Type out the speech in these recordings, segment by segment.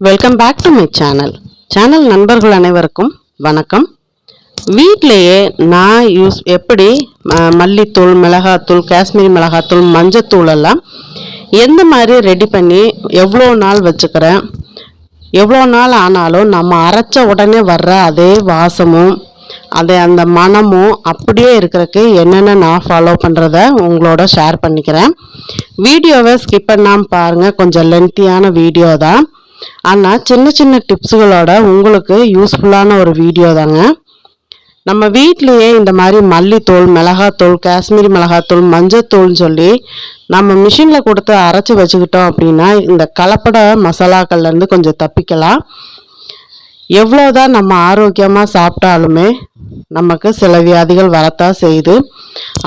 Welcome back to my channel channel நண்பர்கள் அனைவருக்கும் வணக்கம். வீட்டிலேயே நான் யூஸ் எப்படி ம- மல்லித்தூள் மிளகாத்தூள் காஷ்மீரி மிளகாத்தூள் மஞ்சத்தூள் எல்லாம் எந்த மாதிரி ரெடி பண்ணி எவ்வளோ நாள் வச்சுக்கிறேன் எவ்வளோ நாள் ஆனாலும் நம்ம அரைச்ச உடனே வர்ற அதே வாசமும் அதே அந்த மனமும் அப்படியே இருக்கிறதுக்கு என்னென்ன நான் ஃபாலோ பண்ணுறத உங்களோட ஷேர் பண்ணிக்கிறேன். வீடியோவை ஸ்கிப் பண்ணாமல் பாருங்கள் கொஞ்சம் லென்த்தியான வீடியோ தான். ஆனால் சின்ன சின்ன டிப்ஸுகளோட உங்களுக்கு யூஸ்ஃபுல்லான ஒரு வீடியோ தாங்க. நம்ம வீட்லேயே இந்த மாதிரி மல்லித்தூள் மிளகாத்தூள் காஷ்மீரி மிளகாத்தூள் மஞ்சத்தூள்னு சொல்லி நம்ம மிஷினில் கொடுத்து அரைச்சி வச்சுக்கிட்டோம் அப்படின்னா இந்த கலப்பட மசாலாக்கள்லேருந்து கொஞ்சம் தப்பிக்கலாம். எவ்வளோதான் நம்ம ஆரோக்கியமாக சாப்பிட்டாலுமே நமக்கு சில வியாதிகள் வரத்தான் செய்யுது.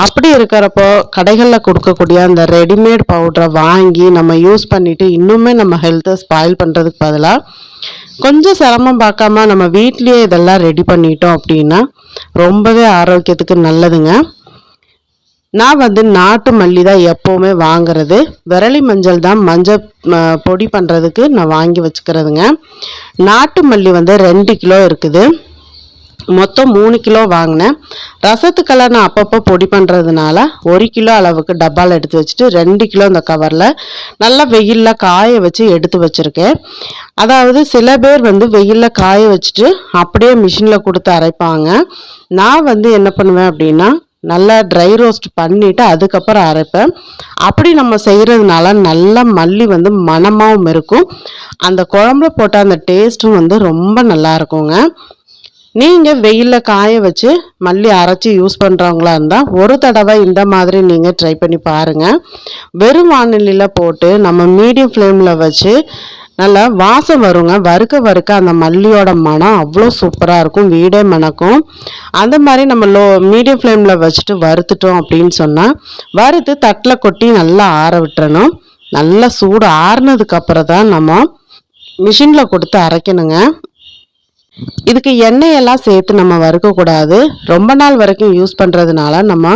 அப்படி இருக்கிறப்போ கடைகளில் கொடுக்கக்கூடிய அந்த ரெடிமேட் பவுடரை வாங்கி நம்ம யூஸ் பண்ணிவிட்டு இன்னுமே நம்ம ஹெல்த்தை ஸ்பாயில் பண்ணுறதுக்கு பதிலாக கொஞ்சம் சிரமம் பார்க்காம நம்ம வீட்லேயே இதெல்லாம் ரெடி பண்ணிட்டோம் அப்படின்னா ரொம்பவே ஆரோக்கியத்துக்கு நல்லதுங்க. நான் வந்து நாட்டு மல்லி தான் எப்போவுமே வாங்குறது. விரலி மஞ்சள் தான் மஞ்சள் பொடி பண்ணுறதுக்கு நான் வாங்கி வச்சுக்கிறதுங்க. நாட்டு மல்லி வந்து ரெண்டு கிலோ இருக்குது. மொத்தம் மூணு கிலோ வாங்கினேன். ரசத்துக்கெல்லாம் நான் அப்பப்போ பொடி பண்ணுறதுனால ஒரு கிலோ அளவுக்கு டப்பாவில் எடுத்து வச்சுட்டு ரெண்டு கிலோ இந்த கவரில் நல்லா வெயிலில் காய வச்சு எடுத்து வச்சுருக்கேன். அதாவது சில பேர் வந்து வெயிலில் காய வச்சுட்டு அப்படியே மிஷினில் கொடுத்து அரைப்பாங்க. நான் வந்து என்ன பண்ணுவேன் அப்படின்னா நல்லா ட்ரை ரோஸ்ட் பண்ணிவிட்டு அதுக்கப்புறம் அரைப்பேன். அப்படி நம்ம செய்கிறதுனால நல்லா மல்லி வந்து மணமாகவும் இருக்கும். அந்த குழம்புல போட்ட அந்த டேஸ்ட்டும் வந்து ரொம்ப நல்லா இருக்குங்க. நீங்கள் வெயிலில் காய வச்சு மல்லி அரைச்சி யூஸ் பண்ணுறவங்களா இருந்தால் ஒரு தடவை இந்த மாதிரி நீங்கள் ட்ரை பண்ணி பாருங்கள் வெறும் வானிலையில் போட்டு நம்ம மீடியம் ஃப்ளேமில் வச்சு நல்லா வாசம் வருங்க. வறுக்க வறுக்க அந்த மல்லியோட மனம் அவ்வளோ சூப்பராக இருக்கும். வீடே மணக்கும். அந்த மாதிரி நம்ம லோ மீடியம் ஃப்ளேமில் வச்சுட்டு வறுத்துட்டோம் அப்படின்னு சொன்னால் வறுத்து தட்டில் கொட்டி நல்லா ஆற விட்டுறணும். நல்லா சூடு ஆறுனதுக்கு அப்புறம் தான் நம்ம மிஷினில் கொடுத்து அரைக்கணுங்க. இதுக்கு எண்ணெயெல்லாம் சேர்த்து நம்ம வறுக்கக்கூடாது. ரொம்ப நாள் வரைக்கும் யூஸ் பண்ணுறதுனால நம்ம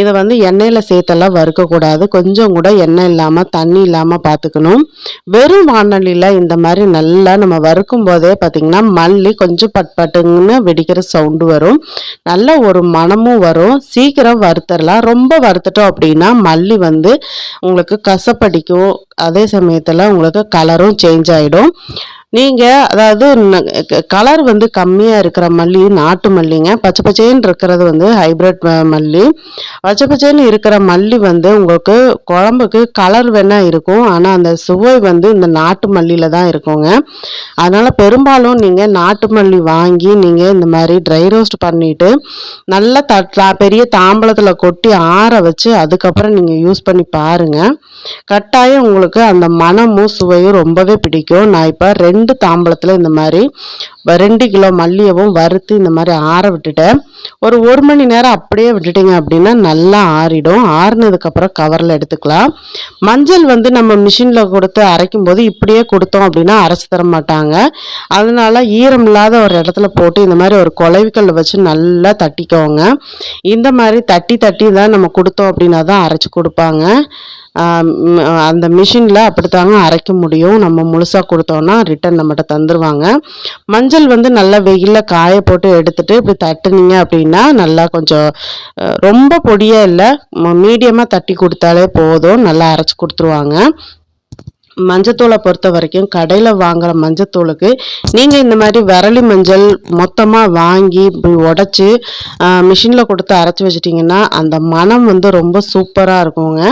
இதை வந்து எண்ணெயில் சேர்த்தெல்லாம் வறுக்கக்கூடாது. கொஞ்சம் கூட எண்ணெய் இல்லாமல் தண்ணி இல்லாமல் பார்த்துக்கணும். வெறும் வானொலியில் இந்த மாதிரி நல்லா நம்ம வறுக்கும் போதே பார்த்திங்கன்னா மல்லி கொஞ்சம் பட் பட்டுன்னு வெடிக்கிற சவுண்டு வரும். நல்ல ஒரு மணமும் வரும். சீக்கிரம் வறுத்தரலாம். ரொம்ப வறுத்துட்டோம் அப்படின்னா மல்லி வந்து உங்களுக்கு கசப்படிக்கும். அதே சமயத்தில் உங்களுக்கு கலரும் சேஞ்ச் ஆகிடும் நீங்கள் அதாவது கலர் வந்து கம்மியாக இருக்கிற மல்லி நாட்டு மல்லிங்க. பச்சை பச்சைன்னு இருக்கிறது வந்து ஹைப்ரிட் மல்லி. பச்சை பச்சைன்னு இருக்கிற மல்லி வந்து உங்களுக்கு குழம்புக்கு கலர் வேணால் இருக்கும். ஆனால் அந்த சுவை வந்து இந்த நாட்டு மல்லியில் தான் இருக்குங்க. அதனால் பெரும்பாலும் நீங்கள் நாட்டு மல்லி வாங்கி நீங்கள் இந்த மாதிரி ட்ரை ரோஸ்ட் பண்ணிவிட்டு நல்லா த பெரிய தாம்பளத்தில் கொட்டி ஆற வச்சு அதுக்கப்புறம் நீங்கள் யூஸ் பண்ணி பாருங்கள் கட்டாயம் உங்களுக்கு அந்த மணமும் சுவையும் ரொம்பவே பிடிக்கும். நான் இப்போ ரெண்டு ரெண்டு தாம்பளத்தில் இந்த மாதிரி ரெண்டு கிலோ மல்லியவும் வறுத்து இந்த மாதிரி ஆற விட்டுட்டேன் ஒரு ஒரு மணி நேரம் அப்படியே விட்டுட்டீங்க அப்படின்னா நல்லா ஆறிடும். ஆறினதுக்கப்புறம் கவரில் எடுத்துக்கலாம். மஞ்சள் வந்து நம்ம மிஷினில் கொடுத்து அரைக்கும் போது இப்படியே கொடுத்தோம் அப்படின்னா அரைச்சி தர மாட்டாங்க. அதனால ஈரம் இல்லாத ஒரு இடத்துல போட்டு இந்த மாதிரி ஒரு குலைவிக்கல்ல வச்சு நல்லா தட்டிக்கோங்க. இந்த மாதிரி தட்டி தட்டி தான் நம்ம கொடுத்தோம் அப்படின்னா தான் அரைச்சி கொடுப்பாங்க. அந்த மிஷினில் அப்படித்தாங்க அரைக்க முடியும். நம்ம முழுசாக கொடுத்தோன்னா ரிட்டன் நம்மகிட்ட தந்துடுவாங்க மஞ்சள் வந்து நல்லா வெயிலில் காய போட்டு எடுத்துகிட்டு இப்படி தட்டுனீங்க அப்படின்னா நல்லா கொஞ்சம் ரொம்ப பொடியாக இல்லை. மீடியமாக தட்டி கொடுத்தாலே போதும். நல்லா அரைச்சி கொடுத்துருவாங்க. மஞ்சத்தூளை பொறுத்த வரைக்கும் கடையில் வாங்குற மஞ்சத்தூளுக்கு நீங்கள் இந்த மாதிரி விரலி மஞ்சள் மொத்தமாக வாங்கி உடச்சி மிஷினில் கொடுத்து அரைச்சி வச்சிட்டிங்கன்னா அந்த மனம் வந்து ரொம்ப சூப்பராக இருக்குங்க.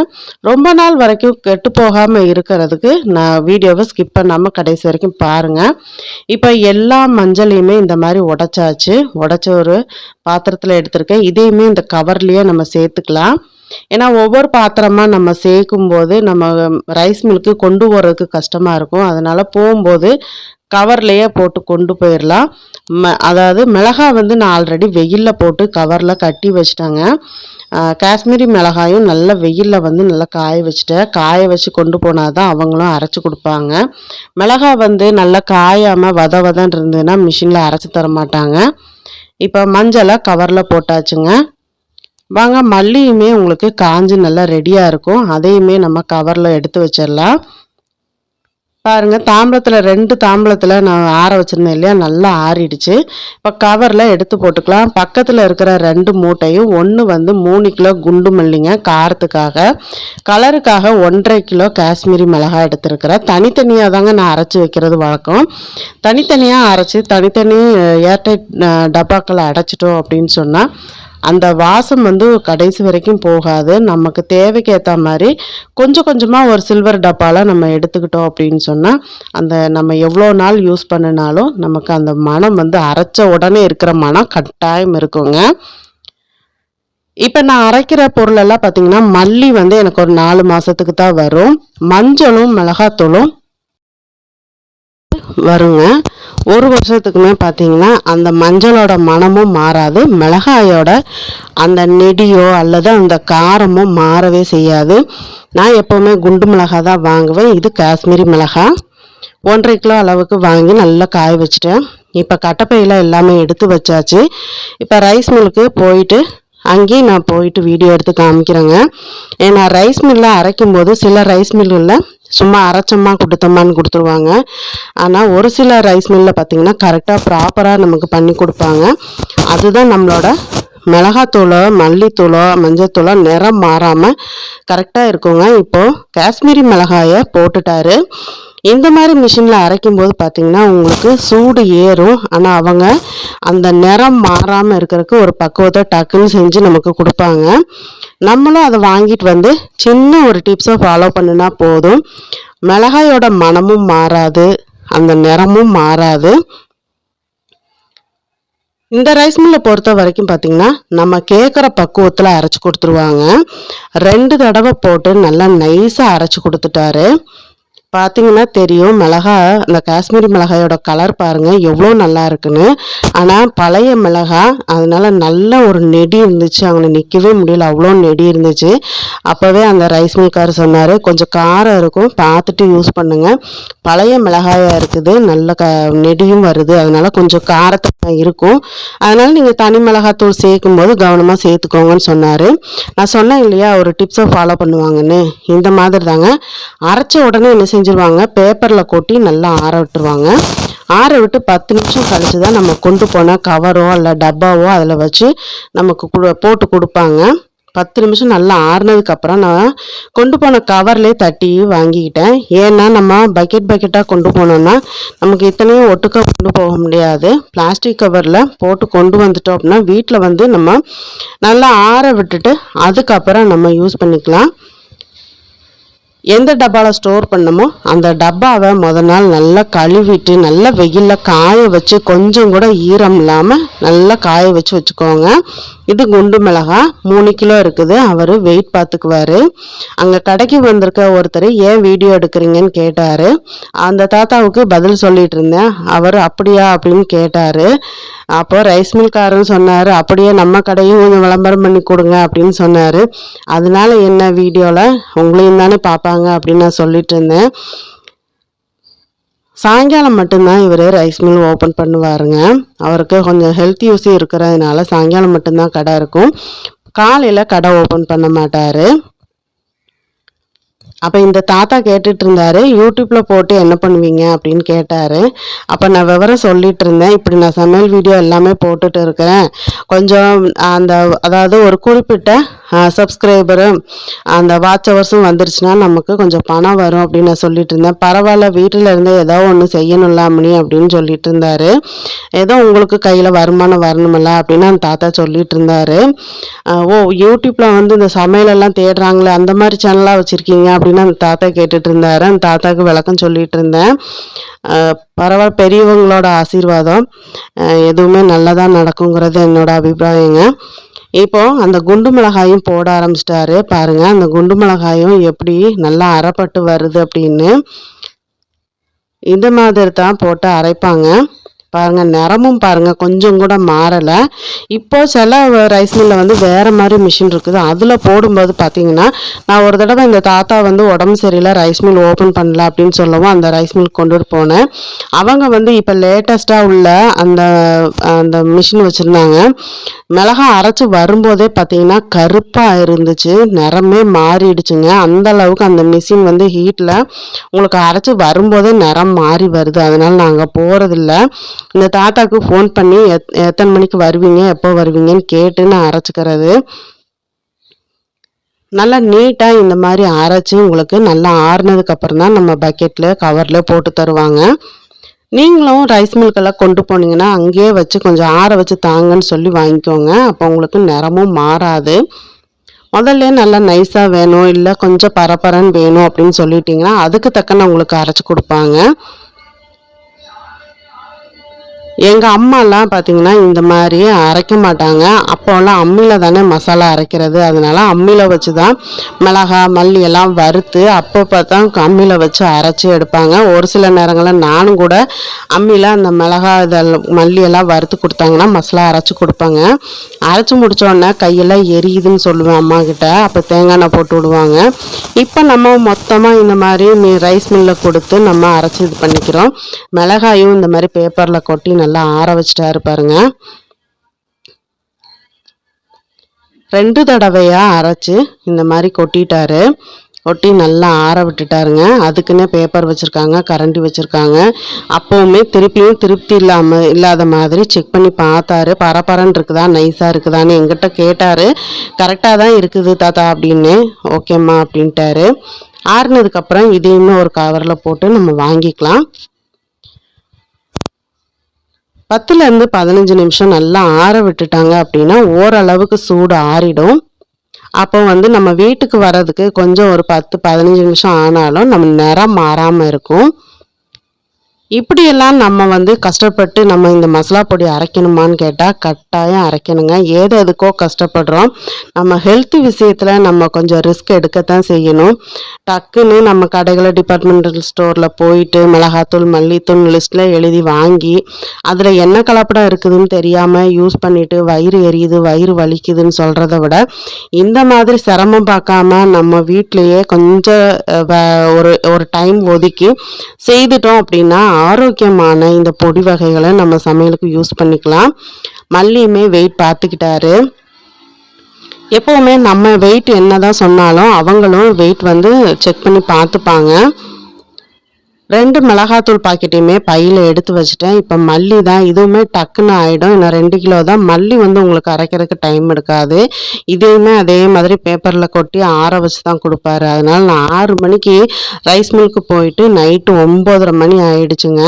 ரொம்ப நாள் வரைக்கும் கெட்டு போகாமல் இருக்கிறதுக்கு நான் வீடியோவை ஸ்கிப் பண்ணாமல் கடைசி வரைக்கும் பாருங்கள் இப்போ எல்லா மஞ்சளையுமே இந்த மாதிரி உடச்சாச்சு. உடச்ச ஒரு பாத்திரத்தில் எடுத்திருக்கேன். இதையுமே இந்த கவர்லேயே நம்ம சேர்த்துக்கலாம். ஏன்னா ஒவ்வொரு பாத்திரமாக நம்ம சேர்க்கும் போது நம்ம ரைஸ் மில்க்கு கொண்டு போகிறதுக்கு கஷ்டமாக இருக்கும். அதனால் போகும்போது கவர்லேயே போட்டு கொண்டு போயிடலாம் ம அதாவது மிளகாய் வந்து நான் ஆல்ரெடி வெயிலில் போட்டு கவரில் கட்டி வச்சிட்டேங்க. காஷ்மீரி மிளகாயும் நல்லா வெயிலில் வந்து நல்லா காய வச்சுட்டேன் காய வச்சு கொண்டு போனால் தான் அவங்களும் அரைச்சி கொடுப்பாங்க. மிளகாய் வந்து நல்லா காயாமல் வத வதன் இருந்ததுன்னா மிஷினில் அரைச்சி தர மாட்டாங்க இப்போ மஞ்சளை கவரில் போட்டாச்சுங்க. வாங்க மல்லியுமே உங்களுக்கு காஞ்சு நல்லா ரெடியாக இருக்கும். அதையுமே நம்ம கவரில் எடுத்து வச்சிடலாம். பாருங்கள் தாம்பளத்தில் ரெண்டு தாம்பளத்தில் நான் ஆற வச்சுருந்தேன் இல்லையா? நல்லா ஆறிடுச்சு. இப்போ கவரில் எடுத்து போட்டுக்கலாம். பக்கத்தில் இருக்கிற ரெண்டு மூட்டையும் ஒன்று வந்து மூணு கிலோ குண்டு மல்லிங்க காரத்துக்காக. கலருக்காக ஒன்றரை கிலோ காஷ்மீரி மிளகாய் எடுத்துருக்கிறேன். தனித்தனியாக தாங்க நான் அரைச்சி வைக்கிறது வழக்கம். தனித்தனியாக அரைச்சி தனித்தனி ஏர்டைட் டப்பாக்களை அடைச்சிட்டோம் அப்படின்னு சொன்னால் அந்த வாசம் வந்து கடைசி வரைக்கும் போகாது. நமக்கு தேவைக்கு ஏற்ற மாதிரி கொஞ்சம் கொஞ்சமாக ஒரு சில்வர் டப்பாவில் நம்ம எடுத்துக்கிட்டோம் அப்படின்னு சொன்னால் அந்த நம்ம எவ்வளோ நாள் யூஸ் பண்ணினாலும் நமக்கு அந்த மனம் வந்து அரைச்ச உடனே இருக்கிற மனம் கட்டாயம் இருக்குங்க. இப்போ நான் அரைக்கிற பொருளெல்லாம் பார்த்தீங்கன்னா மல்லி வந்து எனக்கு ஒரு நாலு மாதத்துக்கு தான் வரும். மஞ்சளும் மிளகாத்தூளும் வருங்க. ஒரு வருஷத்துக்குமே பார்த்தீங்கன்னா அந்த மஞ்சளோட மனமும் மாறாது. மிளகாயோட அந்த நெடியோ அல்லது அந்த காரமோ மாறவே செய்யாது. நான் எப்போவுமே குண்டு மிளகாய் தான் வாங்குவேன். இது காஷ்மீரி மிளகாய் ஒன்றரை கிலோ அளவுக்கு வாங்கி நல்லா காய வச்சுட்டேன். இப்போ கட்டப்பையில் எல்லாமே எடுத்து வச்சாச்சு. இப்போ ரைஸ் மில்லுக்கு போயிட்டு அங்கேயும் நான் போயிட்டு வீடியோ எடுத்து காமிக்கிறேங்க. ஏன்னா ரைஸ் மில்லில் அரைக்கும் போது சில ரைஸ் மில்லில் சும்மா அரைச்சம்மா கொடுத்தம்மான்னு கொடுத்துருவாங்க. ஆனால் ஒரு சில ரைஸ் மில்லில் பார்த்தீங்கன்னா கரெக்டாக ப்ராப்பராக நமக்கு பண்ணி கொடுப்பாங்க. அதுதான் நம்மளோட மிளகாத்தூளோ மல்லித்தூளோ மஞ்சத்தூளோ நிறம் மாறாமல் கரெக்டாக இருக்குங்க. இப்போது காஷ்மீரி மிளகாயை போட்டுட்டாரு. இந்த மாதிரி மிஷினில் அரைக்கும் போது பார்த்தீங்கன்னா உங்களுக்கு சூடு ஏறும். ஆனால் அவங்க அந்த நிறம் மாறாமல் இருக்கிறதுக்கு ஒரு பக்குவத்தை டக்குன்னு செஞ்சு நமக்கு கொடுப்பாங்க. நம்மளும் அதை வாங்கிட்டு வந்து சின்ன ஒரு டிப்ஸை ஃபாலோ பண்ணினா போதும். மிளகாயோட மனமும் மாறாது. அந்த நிறமும் மாறாது. இந்த ரைஸ் மில்லை பொறுத்த வரைக்கும் பார்த்தீங்கன்னா நம்ம கேட்குற பக்குவத்தில் அரைச்சி கொடுத்துருவாங்க. ரெண்டு தடவை போட்டு நல்லா நைஸாக அரைச்சி கொடுத்துட்டாரு. பார்த்தீங்கன்னா தெரியும் மிளகா அந்த காஷ்மீரி மிளகாயோட கலர் பாருங்கள் எவ்வளோ நல்லா இருக்குன்னு. ஆனால் பழைய மிளகாய் அதனால் நல்ல ஒரு நெடி இருந்துச்சு. அவங்க நிற்கவே முடியல அவ்வளோ நெடி இருந்துச்சு. அப்போவே அந்த ரைஸ் மில்கார் சொன்னார் கொஞ்சம் காரம் இருக்கும் பார்த்துட்டு யூஸ் பண்ணுங்கள் பழைய மிளகாயாக இருக்குது நல்ல க நெடியும் வருது அதனால் கொஞ்சம் காரத்தை இருக்கும். அதனால் நீங்கள் தனி மிளகாத்தூள் சேர்க்கும் போது கவனமாக சேர்த்துக்கோங்கன்னு சொன்னார். நான் சொன்னேன் இல்லையா ஒரு டிப்ஸை ஃபாலோ பண்ணுவாங்கன்னு. இந்த மாதிரி தாங்க. அரைச்ச உடனே என்ன செஞ்சுருவாங்க பேப்பரில் கொட்டி நல்லா ஆற விட்டுருவாங்க. ஆற விட்டு பத்து நிமிஷம் கழிச்சு தான் நம்ம கொண்டு போன கவரோ இல்லை டப்பாவோ அதில் வச்சு நமக்கு போட்டு கொடுப்பாங்க. பத்து நிமிஷம் நல்லா ஆறுனதுக்கப்புறம் நான் கொண்டு போன கவர்லேயே தட்டி வாங்கிக்கிட்டேன். ஏன்னா நம்ம பக்கெட் பக்கெட்டாக கொண்டு போனோம்னா நமக்கு இத்தனையும் ஒட்டுக்க கொண்டு போக முடியாது. பிளாஸ்டிக் கவரில் போட்டு கொண்டு வந்துட்டோம் அப்படின்னா வீட்டில் வந்து நம்ம நல்லா ஆற விட்டுட்டு அதுக்கப்புறம் நம்ம யூஸ் பண்ணிக்கலாம். எந்த டப்பாவில் ஸ்டோர் பண்ணமோ அந்த டப்பாவை முத நாள் நல்லா கழுவிட்டு நல்லா வெயிலில் காய வச்சு கொஞ்சம் கூட ஈரம் இல்லாமல் நல்லா காய வச்சு வச்சுக்கோங்க. இது குண்டு மிளகா மூணு கிலோ இருக்குது. அவர் வெயிட் பார்த்துக்குவார் அங்கே கடைக்கு வந்திருக்க ஒருத்தர் ஏன் வீடியோ எடுக்கிறீங்கன்னு கேட்டார். அந்த தாத்தாவுக்கு பதில் சொல்லிட்டு இருந்தேன். அவர் அப்படியா? அப்படின்னு கேட்டார். அப்போ ரைஸ் மில்காரன்னு சொன்னார் அப்படியே நம்ம கடையும் கொஞ்சம் விளம்பரம் பண்ணி கொடுங்க அப்படின்னு சொன்னார். அதனால என்ன வீடியோவில் உங்களையும் தானே பார்ப்பாங்க அப்படின்னு நான் சொல்லிட்டு இருந்தேன். சாயங்காலம் மட்டும்தான் இவர் ரைஸ் மில் ஓப்பன் பண்ணுவாருங்க. அவருக்கு கொஞ்சம் ஹெல்த் யூஸி இருக்கிறதுனால சாயங்காலம் மட்டும்தான் கடை இருக்கும். காலையில் கடை ஓப்பன் பண்ண மாட்டார். அப்போ இந்த தாத்தா கேட்டுட்டு இருந்தாரு யூடியூப்பில் போட்டு என்ன பண்ணுவீங்க? அப்படின்னு கேட்டார். அப்போ நான் விவரம் சொல்லிட்டு இருந்தேன். இப்படி நான் சமையல் வீடியோ எல்லாமே போட்டுட்டு இருக்கிறேன். கொஞ்சம் அந்த அதாவது ஒரு குறிப்பிட்ட சப்ஸ்கிரைபரும் அந்த வாட்ச் ஹவர்ஸும் வந்துருச்சுன்னா நமக்கு கொஞ்சம் பணம் வரும் அப்படின்னு நான் சொல்லிட்டு இருந்தேன். பரவாயில்ல வீட்டில் இருந்து ஏதோ ஒன்று செய்யணும்ல அம்மணி அப்படின்னு சொல்லிட்டு இருந்தாரு. ஏதோ உங்களுக்கு கையில் வருமானம் வரணுமில்ல அப்படின்னு அந்த தாத்தா சொல்லிட்டு இருந்தாரு. ஓ யூடியூப்பில் வந்து இந்த சமையலெல்லாம் தேடுறாங்களே அந்த மாதிரி சேனலாக வச்சுருக்கீங்க அப்படின்னு அந்த தாத்தா கேட்டுட்டு இருந்தாரு. அந்த தாத்தாவுக்கு விளக்கம் சொல்லிட்டு இருந்தேன். பரவாயில்ல பெரியவங்களோட ஆசீர்வாதம். எதுவுமே நல்லதாக நடக்குங்கிறது என்னோட அபிப்பிராயங்க. இப்போ அந்த குண்டு மிளகாயும் போட ஆரம்பிச்சிட்டாரு. பாருங்க அந்த குண்டு மிளகாயும் எப்படி நல்லா அரைப்பட்டு வருது அப்படின்னு இந்த மாதிரி தான் போட்டு அரைப்பாங்க. பாருங்கள் நிறமும் பாருங்கள் கொஞ்சம் கூட மாறலை. இப்போ சில ரைஸ் மில்லில் வந்து வேறு மாதிரி மிஷின் இருக்குது. அதில் போடும்போது பார்த்தீங்கன்னா நான் ஒரு தடவை இந்த தாத்தா வந்து உடம்பு சரியில்லை ரைஸ் மில் ஓப்பன் பண்ணல அப்படின்னு சொல்லவும் அந்த ரைஸ் மில் கொண்டுட்டு போனேன். அவங்க வந்து இப்போ லேட்டஸ்ட்டாக உள்ள அந்த அந்த மிஷின் வச்சுருந்தாங்க. மிளகா அரைச்சி வரும்போதே பார்த்தீங்கன்னா கருப்பாக இருந்துச்சு. நிறமே மாறிடுச்சுங்க. அந்த அளவுக்கு அந்த மிஷின் வந்து ஹீட்டில் உங்களுக்கு அரைச்சி வரும்போதே நிறம் மாறி வருது. அதனால் நாங்கள் போகிறதில்ல இந்த தாத்தாவுக்கு ஃபோன் பண்ணி எத் எத்தனை மணிக்கு வருவீங்க எப்போ வருவீங்கன்னு கேட்டு நான் அரைச்சிக்கிறது. நல்லா நீட்டாக இந்த மாதிரி அரைச்சி உங்களுக்கு நல்லா ஆறுனதுக்கப்புறம் தான் நம்ம பக்கெட்டில் கவரில் போட்டு தருவாங்க. நீங்களும் ரைஸ் மில்கெல்லாம் கொண்டு போனீங்கன்னா அங்கேயே வச்சு கொஞ்சம் ஆற வச்சு தாங்கன்னு சொல்லி வாங்கிக்கோங்க. அப்போ உங்களுக்கு நிறமும் மாறாது. முதல்ல நல்லா நைஸாக வேணும் இல்லை கொஞ்சம் பரபரன்னு வேணும் அப்படின்னு சொல்லிட்டிங்கன்னா அதுக்கு தக்கன உங்களுக்கு அரைச்சி கொடுப்பாங்க. எங்கள் அம்மாலாம் பார்த்தீங்கன்னா இந்த மாதிரி அரைக்க மாட்டாங்க. அப்போல்லாம் அம்மியில் தானே மசாலா அரைக்கிறது. அதனால அம்மியில் வச்சு தான் மிளகா மல்லி எல்லாம் வறுத்து அப்போ பார்த்தா அம்மியில் வச்சு அரைச்சி எடுப்பாங்க. ஒரு சில நேரங்களில் நானும் கூட அம்மியில் அந்த மிளகா இதெல்லாம் மல்லி எல்லாம் வறுத்து கொடுத்தாங்கன்னா மசாலா அரைச்சி கொடுப்பாங்க. அரைச்சி முடித்தோடனே கையெல்லாம் எரியுதுன்னு சொல்லுவேன் அம்மா கிட்ட. அப்போ தேங்காய் எண்ணெய் போட்டு விடுவாங்க. இப்போ நம்ம மொத்தமாக இந்த மாதிரி நீ ரைஸ் மில்லில் கொடுத்து நம்ம அரைச்சி இது பண்ணிக்கிறோம். மிளகாயும் இந்த மாதிரி பேப்பரில் கொட்டி நல்லா ஆற வச்சிட்டாரு பாருங்க. ரெண்டு தடவையாக அரைச்சி இந்த மாதிரி கொட்டிட்டாரு. ஒட்டி நல்லா ஆற விட்டுட்டாருங்க. அதுக்குன்னே பேப்பர் வச்சுருக்காங்க கரண்டி வச்சுருக்காங்க. அப்போவுமே திருப்பியும் திருப்தி இல்லாமல் இல்லாத மாதிரி செக் பண்ணி பார்த்தாரு. பரபரன்னு இருக்குதா நைஸாக இருக்குதான்னு எங்கிட்ட கேட்டார். கரெக்டாக தான் இருக்குது தாத்தா அப்படின்னு ஓகேம்மா அப்படின்ட்டாரு. ஆறுனதுக்கப்புறம் இதையுமே ஒரு கவரில் போட்டு நம்ம வாங்கிக்கலாம். பத்துலேருந்து பதினஞ்சு நிமிஷம் நல்லா ஆற விட்டுட்டாங்க அப்படின்னா ஓரளவுக்கு சூடு ஆறிடும். அப்போ வந்து நம்ம வீட்டுக்கு வர்றதுக்கு கொஞ்சம் ஒரு பத்து பதினஞ்சு நிமிஷம் ஆனாலும் நம்ம நிறம் மாறாமல் இருக்கும். இப்படியெல்லாம் நம்ம வந்து கஷ்டப்பட்டு நம்ம இந்த மசாலா பொடி அரைக்கணுமான்னு கேட்டால் கட்டாயம் அரைக்கணுங்க. ஏது எதுக்கோ கஷ்டப்படுறோம். நம்ம ஹெல்த் விஷயத்தில் நம்ம கொஞ்சம் ரிஸ்க் எடுக்கத்தான் செய்யணும். டக்குன்னு நம்ம கடைகளை டிபார்ட்மெண்டல் ஸ்டோரில் போயிட்டு மிளகாத்தூள் மல்லித்தூள் லிஸ்ட்டில் எழுதி வாங்கி அதில் என்ன கலப்படம் இருக்குதுன்னு தெரியாமல் யூஸ் பண்ணிவிட்டு வயிறு எரியுது வயிறு வலிக்குதுன்னு சொல்கிறத விட இந்த மாதிரி சிரமம் பார்க்காம நம்ம வீட்டிலையே கொஞ்சம் ஒரு ஒரு டைம் ஒதுக்கி செய்துட்டோம் அப்படின்னா ஆரோக்கியமான இந்த பொடி வகைகளை நம்ம சமையலுக்கு யூஸ் பண்ணிக்கலாம். மல்லியுமே வெயிட் பார்த்துக்கிட்டாரு. எப்போவுமே நம்ம வெயிட் என்ன தான் சொன்னாலும் அவங்களும் வெயிட் வந்து செக் பண்ணி பார்த்துப்பாங்க. ரெண்டு மிளகாத்தூள் பாக்கெட்டையுமே பையில் எடுத்து வச்சுட்டேன். இப்போ மல்லி தான் இதுவுமே டக்குன்னு ஆகிடும் இன்னும் ரெண்டு கிலோ தான். மல்லி வந்து உங்களுக்கு அரைக்கிறதுக்கு டைம் எடுக்காது. இதையுமே அதே மாதிரி பேப்பரில் கொட்டி ஆற வச்சு தான் கொடுப்பாரு. அதனால் நான் ஆறு மணிக்கு ரைஸ் மில்க்கு போயிட்டு நைட்டு ஒம்போதரை மணி ஆயிடுச்சுங்க.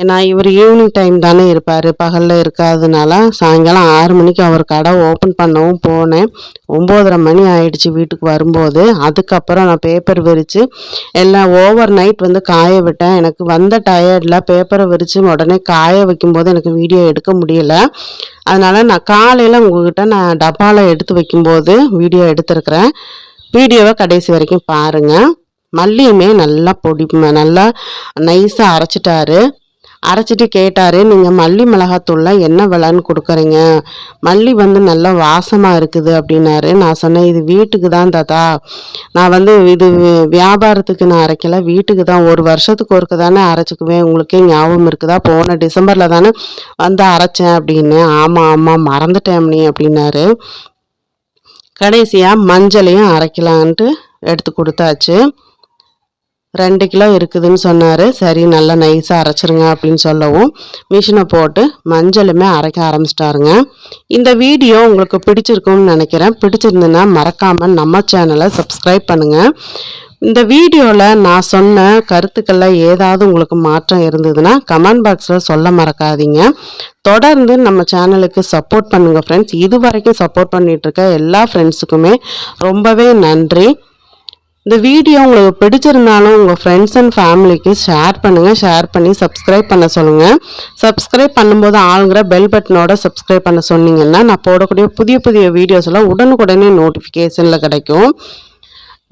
ஏன்னா இவர் ஈவினிங் டைம் தானே இருப்பார். பகலில் இருக்காதனால சாயங்காலம் ஆறு மணிக்கு அவர் கடை ஓப்பன் பண்ணவும் போனேன். ஒம்போதரை மணி ஆயிடுச்சு வீட்டுக்கு வரும்போது. அதுக்கப்புறம் நான் பேப்பர் விரித்து எல்லாம் ஓவர் நைட் வந்து காய விட்டேன். எனக்கு வந்த டயர்டில் பேப்பரை விரித்து உடனே காய வைக்கும்போது எனக்கு வீடியோ எடுக்க முடியல. அதனால் நான் காலையில் உங்ககிட்ட நான் டப்பாவில் எடுத்து வைக்கும்போது வீடியோ எடுத்திருக்கிறேன். வீடியோவை கடைசி வரைக்கும் பாருங்கள் மல்லியுமே நல்லா பொடி நல்லா நைஸாக அரைச்சிட்டாரு. அரைச்சிட்டு கேட்டார் நீங்கள் மல்லி மிளகாத்தூள்லாம் என்ன விலைன்னு கொடுக்குறீங்க? மல்லி வந்து நல்லா வாசமாக இருக்குது அப்படின்னாரு. நான் சொன்னேன் இது வீட்டுக்கு தான் தாத்தா. நான் வந்து இது வியாபாரத்துக்கு நான் அரைக்கல. வீட்டுக்கு தான். ஒரு வருஷத்துக்கு ஒருக்க தானே அரைச்சிக்குவேன். உங்களுக்கே ஞாபகம் இருக்குதா? போன டிசம்பரில் தானே வந்து அரைச்சேன் அப்படின்னு. ஆமாம் ஆமாம் மறந்துட்டேன் நீ அப்படின்னாரு. கடைசியாக மஞ்சளையும் அரைக்கலான்ட்டு எடுத்து கொடுத்தாச்சு. ரெண்டு கிலோ இருக்குதுன்னு சொன்னார். சரி நல்லா நைஸாக அரைச்சிருங்க அப்படின்னு சொல்லவும் மிஷினை போட்டு மஞ்சளுமே அரைக்க ஆரம்பிச்சிட்டாருங்க. இந்த வீடியோ உங்களுக்கு பிடிச்சிருக்கும்னு நினைக்கிறேன். பிடிச்சிருந்துன்னா மறக்காமல் நம்ம சேனலை சப்ஸ்கிரைப் பண்ணுங்கள் இந்த வீடியோவில் நான் சொன்ன கருத்துக்களில் ஏதாவது உங்களுக்கு மாற்றம் இருந்ததுன்னா கமெண்ட் பாக்ஸில் சொல்ல மறக்காதீங்க. தொடர்ந்து நம்ம சேனலுக்கு சப்போர்ட் பண்ணுங்கள் ஃப்ரெண்ட்ஸ் இது வரைக்கும் சப்போர்ட் பண்ணிகிட்ருக்க எல்லா ஃப்ரெண்ட்ஸுக்குமே ரொம்பவே நன்றி. இந்த வீடியோ உங்களுக்கு பிடிச்சிருந்தாலும் உங்கள் ஃப்ரெண்ட்ஸ் அண்ட் ஃபேமிலிக்கு ஷேர் பண்ணுங்கள் ஷேர் பண்ணி சப்ஸ்கிரைப் பண்ண சொல்லுங்கள் சப்ஸ்கிரைப் பண்ணும்போது ஆளுங்கிற பெல் பட்டனோட சப்ஸ்கிரைப் பண்ண சொன்னீங்கன்னா நான் போடக்கூடிய புதிய புதிய வீடியோஸ் எல்லாம் உடனுக்குடனே நோட்டிஃபிகேஷனில் கிடைக்கும்.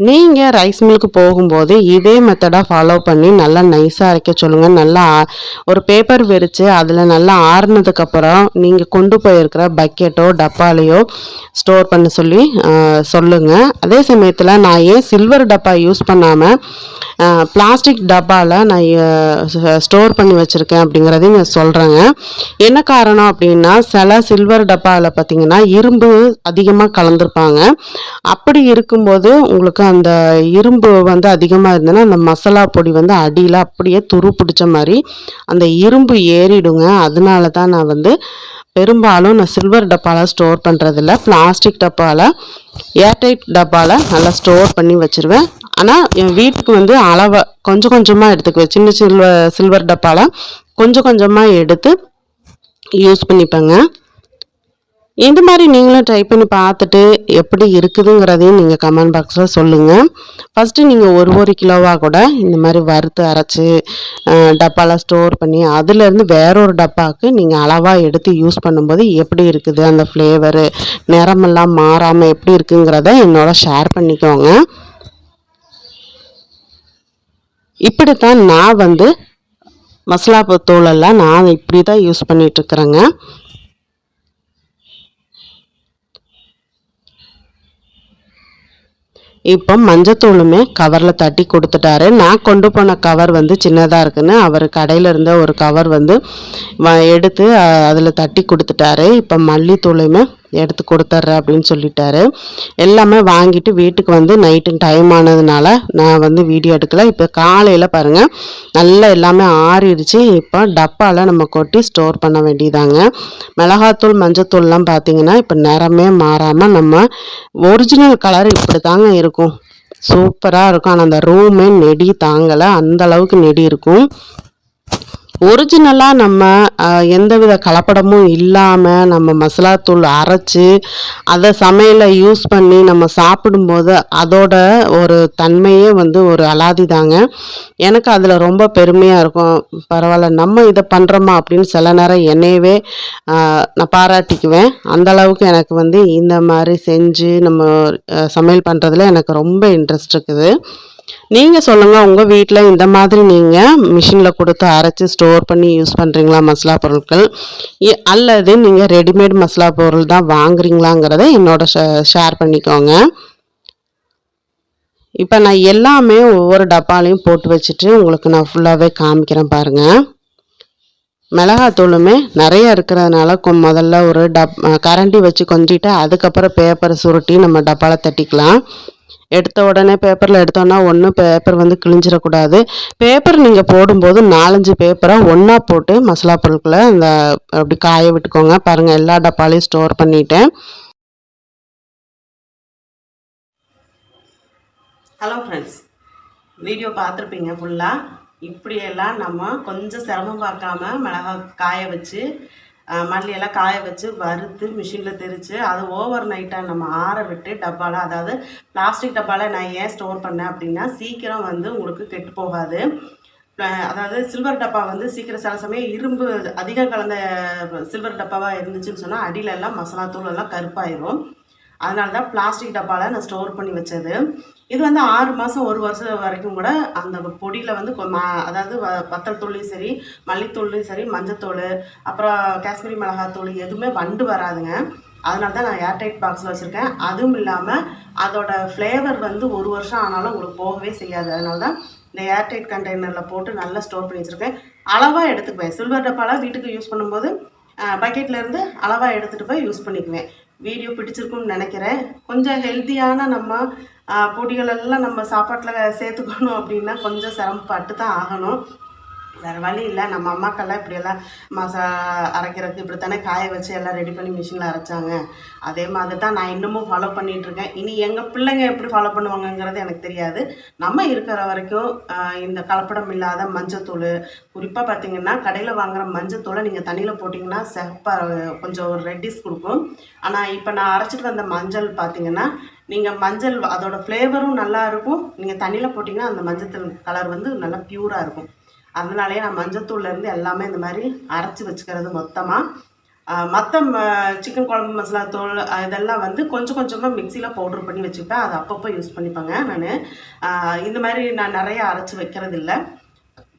நீங்கள் ரைஸ் மில்க்கு போகும்போது இதே மெத்தடாக ஃபாலோ பண்ணி நல்லா நைஸாக அரைக்க சொல்லுங்கள் நல்லா ஒரு பேப்பர் விரித்து அதில் நல்லா ஆறுனதுக்கப்புறம் நீங்கள் கொண்டு போயிருக்கிற பக்கெட்டோ டப்பாலையோ ஸ்டோர் பண்ண சொல்லி சொல்லுங்கள் அதே சமயத்தில் நான் ஏன் சில்வர் டப்பா யூஸ் பண்ணாமல் பிளாஸ்டிக் டப்பாவில் நான் ஸ்டோர் பண்ணி வச்சுருக்கேன் அப்படிங்கிறதையும் நான் சொல்கிறேங்க என்ன காரணம் அப்படின்னா சில சில்வர் டப்பாவில் பார்த்திங்கன்னா இரும்பு அதிகமாக கலந்துருப்பாங்க. அப்படி இருக்கும்போது உங்களுக்கு அந்த இரும்பு வந்து அதிகமாக இருந்ததுன்னா அந்த மசாலா பொடி வந்து அடியில் அப்படியே துரு பிடிச்ச மாதிரி அந்த இரும்பு ஏறிடுங்க. அதனால தான் நான் வந்து பெரும்பாலும் நான் சில்வர் டப்பாவில் ஸ்டோர் பண்ணுறதில்ல பிளாஸ்டிக் டப்பாவில் ஏர்டைட் டப்பாவில் நல்லா ஸ்டோர் பண்ணி வச்சுருவேன். ஆனால் என் வீட்டுக்கு வந்து அளவை கொஞ்சம் கொஞ்சமாக எடுத்துக்குவேன். சின்ன சில்வர் சில்வர் டப்பாவில் கொஞ்சம் கொஞ்சமாக எடுத்து யூஸ் பண்ணிப்பேங்க. இந்த மாதிரி நீங்களும் ட்ரை பண்ணி பார்த்துட்டு எப்படி இருக்குதுங்கிறதையும் நீங்கள் கமெண்ட் பாக்ஸில் சொல்லுங்கள் ஃபஸ்ட்டு நீங்கள் ஒரு ஒரு கிலோவாக கூட இந்த மாதிரி வறுத்து அரைச்சி டப்பாவில் ஸ்டோர் பண்ணி அதுலேருந்து வேற ஒரு டப்பாவுக்கு நீங்கள் அளவாக எடுத்து யூஸ் பண்ணும்போது எப்படி இருக்குது அந்த ஃப்ளேவரு நிறமெல்லாம் மாறாமல் எப்படி இருக்குங்கிறத என்னோட ஷேர் பண்ணிக்கோங்க. இப்படித்தான் நான் வந்து மசாலா தூளெல்லாம் நான் இப்படி தான் யூஸ் பண்ணிகிட்ருக்குறேங்க இப்போ மஞ்சத்தூளுமே கவரில் தட்டி கொடுத்துட்டாரு. நான் கொண்டு போன கவர் வந்து சின்னதாக இருக்குன்னு அவர் கடையில் இருந்த ஒரு கவர் வந்து எடுத்து அதில் தட்டி கொடுத்துட்டாரு. இப்போ மல்லித்தூளையுமே எடுத்து கொடுத்துட்றேன் அப்படின்னு சொல்லிட்டாரு. எல்லாமே வாங்கிட்டு வீட்டுக்கு வந்து நைட்டு டைம் ஆனதுனால நான் வந்து வீடியோ எடுக்கல. இப்போ காலையில் பாருங்கள் நல்லா எல்லாமே ஆறிடுச்சு. இப்போ டப்பாவில் நம்ம கொட்டி ஸ்டோர் பண்ண வேண்டியதாங்க. மிளகாத்தூள் மஞ்சத்தூள்லாம் பார்த்தீங்கன்னா இப்போ நிறமே மாறாமல் நம்ம ஒரிஜினல் கலர் இப்படி தாங்க இருக்கும். சூப்பராக இருக்கும். ஆனால் அந்த ரூமே நெடி தாங்கலை. அந்த அளவுக்கு நெடி இருக்கும். ஒரிஜினலாக நம்ம எந்தவித கலப்படமும் இல்லாமல் நம்ம மசாலாத்தூள் அரைச்சி அதை சமையலில் யூஸ் பண்ணி நம்ம சாப்பிடும்போது அதோட ஒரு தன்மையே வந்து ஒரு அலாதி தாங்க. எனக்கு அதில் ரொம்ப பெருமையாக இருக்கும். பரவாயில்ல நம்ம இதை பண்ணுறோமா அப்படின்னு சில நேரம் என்னையவே நான் பாராட்டிக்குவேன். அந்த அளவுக்கு எனக்கு வந்து இந்த மாதிரி செஞ்சு நம்ம சமையல் பண்ணுறதுல எனக்கு ரொம்ப இன்ட்ரெஸ்ட் இருக்குது. நீங்கள் சொல்லுங்கள் உங்கள் வீட்டில் இந்த மாதிரி நீங்கள் மிஷினில் கொடுத்து அரைச்சி ஸ்டோர் பண்ணி யூஸ் பண்ணுறீங்களா மசாலா பொருட்கள்? இ- அல்லது நீங்கள் ரெடிமேட் மசாலா பொருள் தான் வாங்குறீங்களாங்கிறத என்னோட ஷேர் பண்ணிக்கோங்க. இப்போ நான் எல்லாமே ஒவ்வொரு டப்பாலையும் போட்டு வச்சுட்டு உங்களுக்கு நான் ஃபுல்லாகவே காமிக்கிறேன் பாருங்கள் மிளகாத்தூளுமே நிறைய இருக்கிறதுனால கொ- முதல்ல ஒரு டப் கரண்டி வச்சு கொஞ்சிட்டு அதுக்கப்புறம் பேப்பரை சுருட்டி நம்ம டப்பாவில் தட்டிக்கலாம். எடுத்த உடனே பேப்பரில் எடுத்தோன்னா ஒன்று பேப்பர் வந்து கிழிஞ்சிடக்கூடாது. பேப்பர் நீங்கள் போடும்போது நாலஞ்சு பேப்பரை ஒன்றா போட்டு மசாலா பொருட்களை அந்த அப்படி காய விட்டுக்கோங்க. பாருங்கள் எல்லா டப்பாலையும் ஸ்டோர் பண்ணிட்டேன். ஹலோ ஃப்ரெண்ட்ஸ் வீடியோ பார்த்துருப்பீங்க ஃபுல்லாக இப்படியெல்லாம் நம்ம கொஞ்சம் சிரமம் பார்க்காம மிளகாய் காய வச்சு மல்லியெல்லாம் காய வச்சு வறுத்து மிஷினில் திரித்து அது ஓவர் நைட்டாக நம்ம ஆற விட்டு டப்பாவில் அதாவது பிளாஸ்டிக் டப்பாவில் நான் ஏன் ஸ்டோர் பண்ணேன் அப்படின்னா சீக்கிரம் வந்து உங்களுக்கு கெட்டு போகாது. அதாவது சில்வர் டப்பா வந்து சீக்கிரம் சில சமயம் இரும்பு அதிகம் கலந்த சில்வர் டப்பாவாக இருந்துச்சுன்னு சொன்னால் அடியிலெல்லாம் மசாலா தூள் எல்லாம் கருப்பாயிரும். அதனால தான் பிளாஸ்டிக் டப்பாவில் நான் ஸ்டோர் பண்ணி வச்சது. இது வந்து ஆறு மாதம் ஒரு வருஷம் வரைக்கும் கூட அந்த பொடியில் வந்து கொ- அதாவது வ- வத்தல் தூள்லையும் சரி மல்லித்தூள்லையும் சரி மஞ்சத்தூள் அப்புறம் காஷ்மீரி மிளகாத்தூள் எதுவுமே வண்டு வராதுங்க. அதனால தான் நான் ஏர்டைட் பாக்ஸில் வச்சுருக்கேன். அதுவும் இல்லாமல் அதோட ஃப்ளேவர் வந்து ஒரு வருஷம் ஆனாலும் உங்களுக்கு போகவே செய்யாது. அதனால தான் இந்த ஏர்டைட் கண்டெய்னரில் போட்டு நல்லா ஸ்டோர் பண்ணி வச்சுருக்கேன். அளவாக எடுத்துக்குவேன். சில்வர் டப்பாலாம் வீட்டுக்கு யூஸ் பண்ணும்போது பக்கெட்லேருந்து அளவாக எடுத்துகிட்டு போய் யூஸ் பண்ணிக்குவேன். வீடியோ பிடிச்சிருக்கும்னு நினைக்கிறேன். கொஞ்சம் ஹெல்த்தியான நம்ம பொடிகளெல்லாம் நம்ம சாப்பாட்டில் சேர்த்துக்கணும் அப்படின்னா கொஞ்சம் சிரமப்பட்டு தான் ஆகணும். வேறு வழி இல்லை. நம்ம அம்மாக்கெல்லாம் இப்படியெல்லாம் மசா அரைக்கிறதுக்கு இப்படி தானே காய வச்சு எல்லாம் ரெடி பண்ணி மிஷினில் அரைச்சாங்க. அதே மாதிரி தான் நான் இன்னமும் ஃபாலோ பண்ணிகிட்ருக்கேன் இனி எங்கள் பிள்ளைங்க எப்படி ஃபாலோ பண்ணுவாங்கங்கிறது எனக்கு தெரியாது. நம்ம இருக்கிற வரைக்கும் இந்த கலப்படம் இல்லாத மஞ்சத்தூள் குறிப்பாக பார்த்தீங்கன்னா கடையில் வாங்குகிற மஞ்சத்தூளை நீங்கள் தண்ணியில் போட்டிங்கன்னா செப்பாக கொஞ்சம் ஒரு ரெட்டிஸ் கொடுக்கும். ஆனால் இப்போ நான் அரைச்சிட்டு வந்த மஞ்சள் பார்த்தீங்கன்னா நீங்கள் மஞ்சள் அதோட ஃப்ளேவரும் நல்லா இருக்கும். நீங்கள் தண்ணியில் போட்டிங்கன்னா அந்த மஞ்சத்தூள் கலர் வந்து நல்லா ப்யூராக இருக்கும். அதனாலேயே நான் மஞ்சத்தூள்லேருந்து எல்லாமே இந்த மாதிரி அரைச்சி வச்சுக்கிறது மொத்தமாக மற்ற சிக்கன் குழம்பு மசாலா தூள் இதெல்லாம் வந்து கொஞ்சம் கொஞ்சமாக மிக்சியில் பவுட்ரு பண்ணி வச்சுப்பேன். அதை அப்பப்போ யூஸ் பண்ணிப்பேங்க நான். இந்த மாதிரி நான் நிறைய அரைச்சி வைக்கிறது இல்லை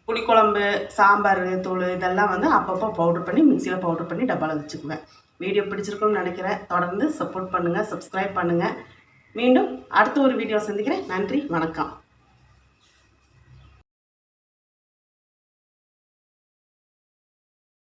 புளிக்குழம்பு சாம்பார் தூள் இதெல்லாம் வந்து அப்பப்போ பவுட்ரு பண்ணி மிக்சியில் பவுட்ரு பண்ணி டப்பாவில் வச்சுக்குவேன். வீடியோ பிடிச்சிருக்கும்னு நினைக்கிறேன். தொடர்ந்து சப்போர்ட் பண்ணுங்கள் சப்ஸ்கிரைப் பண்ணுங்கள் மீண்டும் அடுத்த ஒரு வீடியோ சந்திக்கிறேன். நன்றி வணக்கம்.